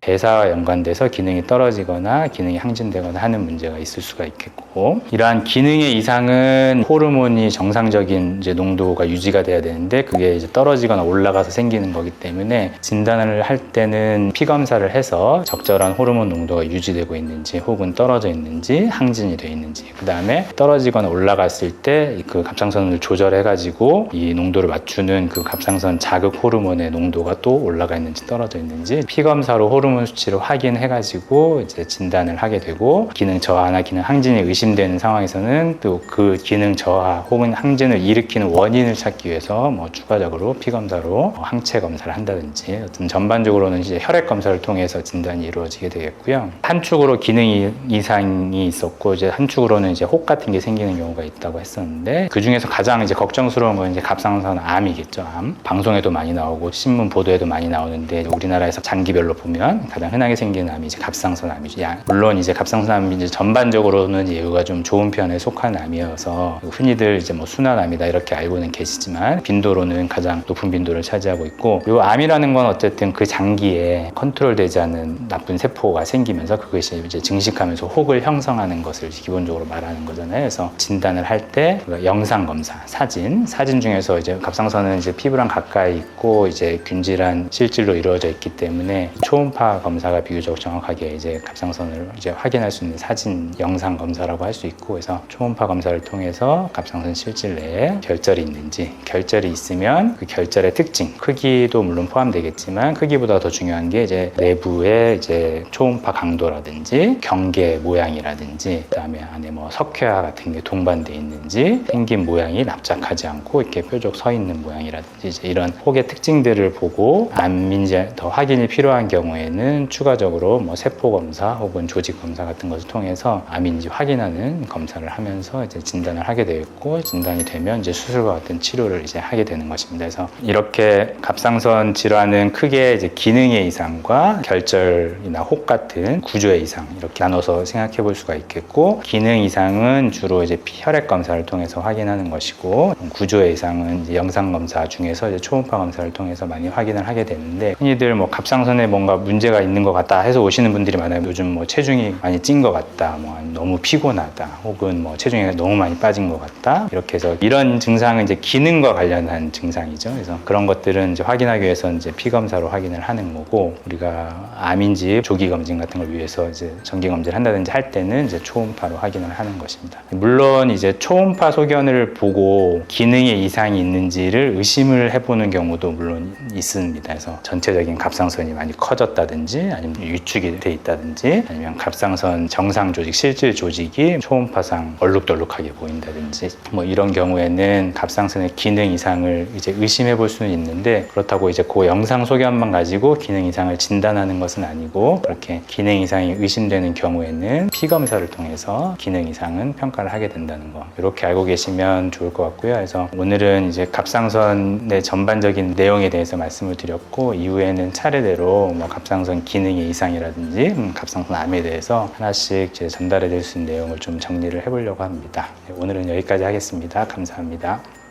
대사와 연관돼서 기능이 떨어지거나 기능이 항진되거나 하는 문제가 있을 수가 있겠고 이러한 기능의 이상은 호르몬이 정상적인 이제 농도가 유지가 돼야 되는데 그게 이제 떨어지거나 올라가서 생기는 거기 때문에 진단을 할 때는 피 검사를 해서 적절한 호르몬 농도가 유지되고 있는지 혹은 떨어져 있는지 항진이 되어 있는지 그 다음에 떨어지거나 올라갔을 때 그 갑상선을 조절해 가지고 이 농도를 맞추는 그 갑상선 자극 호르몬의 농도가 또 올라가 있는지 떨어져 있는지 피 검사로 호르몬 수치를 확인해 가지고 이제 진단을 하게 되고 기능 저하나 기능 항진이 의심 되는 상황에서는 또 그 기능 저하 혹은 항진을 일으키는 원인을 찾기 위해서 뭐 추가적으로 피 검사로 항체 검사를 한다든지 어떤 전반적으로는 이제 혈액 검사를 통해서 진단이 이루어지게 되겠고요. 한 축으로 기능 이- 이상이 있었고 이제 한 축으로는 이제 혹 같은 게 생기는 경우가 있다고 했었는데 그 중에서 가장 이제 걱정스러운 건 이제 갑상선 암이겠죠. 암 방송에도 많이 나오고 신문 보도에도 많이 나오는데 우리나라에서 장기별로 보면 가장 흔하게 생기는 암이 이제 갑상선 암이죠. 야, 물론 이제 갑상선 암이 이제 전반적으로는 예 후가 좀 좋은 편에 속한 암이어서 흔히들 이제 뭐 순환암이다 이렇게 알고는 계시지만 빈도로는 가장 높은 빈도를 차지하고 있고 이 암이라는 건 어쨌든 그 장기에 컨트롤되지 않은 나쁜 세포가 생기면서 그것이 이제 증식하면서 혹을 형성하는 것을 기본적으로 말하는 거잖아요. 그래서 진단을 할 때 영상 검사, 사진, 사진 중에서 이제 갑상선은 이제 피부랑 가까이 있고 이제 균질한 실질로 이루어져 있기 때문에 초음파 검사가 비교적 정확하게 이제 갑상선을 이제 확인할 수 있는 사진 영상 검사라고 할 수 있고 그래서 초음파 검사를 통해서 갑상선 실질 내에 결절이 있는지 결절이 있으면 그 결절의 특징 크기도 물론 포함되겠지만 크기보다 더 중요한 게 이제 내부의 이제 초음파 강도라든지 경계 모양이라든지 그다음에 안에 뭐 석회화 같은 게 동반돼 있는지 생긴 모양이 납작하지 않고 이렇게 뾰족 서 있는 모양이라든지 이런 혹의 특징들을 보고 암인지 더 확인이 필요한 경우에는 추가적으로 뭐 세포 검사 혹은 조직 검사 같은 것을 통해서 암인지 확인하는 검사를 하면서 이제 진단을 하게 되었고 진단이 되면 이제 수술과 같은 치료를 이제 하게 되는 것입니다. 그래서 이렇게 갑상선 질환은 크게 이제 기능의 이상과 결절이나 혹 같은 구조의 이상 이렇게 나눠서 생각해 볼 수가 있겠고 기능 이상은 주로 이제 피- 혈액 검사를 통해서 확인하는 것이고 구조의 이상은 영상 검사 중에서 이제 초음파 검사를 통해서 많이 확인을 하게 되는데 흔히들 뭐 갑상선에 뭔가 문제가 있는 것 같다 해서 오시는 분들이 많아요. 요즘 뭐 체중이 많이 찐 것 같다, 뭐 너무 피곤하다, 혹은 뭐 체중이 너무 많이 빠진 것 같다 이렇게 해서 이런 증상은 이제 기능과 관련한 증상이죠. 그래서 그런 것들은 이제 확인하기 위해서 이제 피 검사로 확인을 하는 거고 우리가 암인지 조기 검진 같은 걸 위해서 이제 정기 검진을 한다든지 할 때는 이제 초음파로 확인을 하는 것입니다. 물론 이제 초음파 소견을 보고 기능에 이상이 있는지를 의심을 해보는 경우도 물론 있습니다. 그래서 전체적인 갑상선이 많이 커졌다든지 아니면 유축이 돼 있다든지 아니면 갑상선 정상 조직 실질 조직이 초음파상 얼룩덜룩하게 보인다든지 뭐 이런 경우에는 갑상선의 기능 이상을 이제 의심해 볼 수는 있는데 그렇다고 이제 그 영상 소견만 가지고 기능 이상을 진단하는 것은 아니고 그렇게 기능 이상이 의심되는 경우에는 피 검사를 통해서 기능 이상은 평가를 하게 된다는 거 이렇게 알고 계시면 좋을 것 같고요. 그래서 오늘은 이제 갑상선의 전반적인 내용에 대해서 말씀을 드렸고 이후에는 차례대로 뭐 갑상선 기능의 이상이라든지 음, 갑상선 암에 대해서 하나씩 이제 전달해 드릴 수 있는 내용을 좀 정리를 해보려고 합니다. 네, 오늘은 여기까지 하겠습니다. 감사합니다.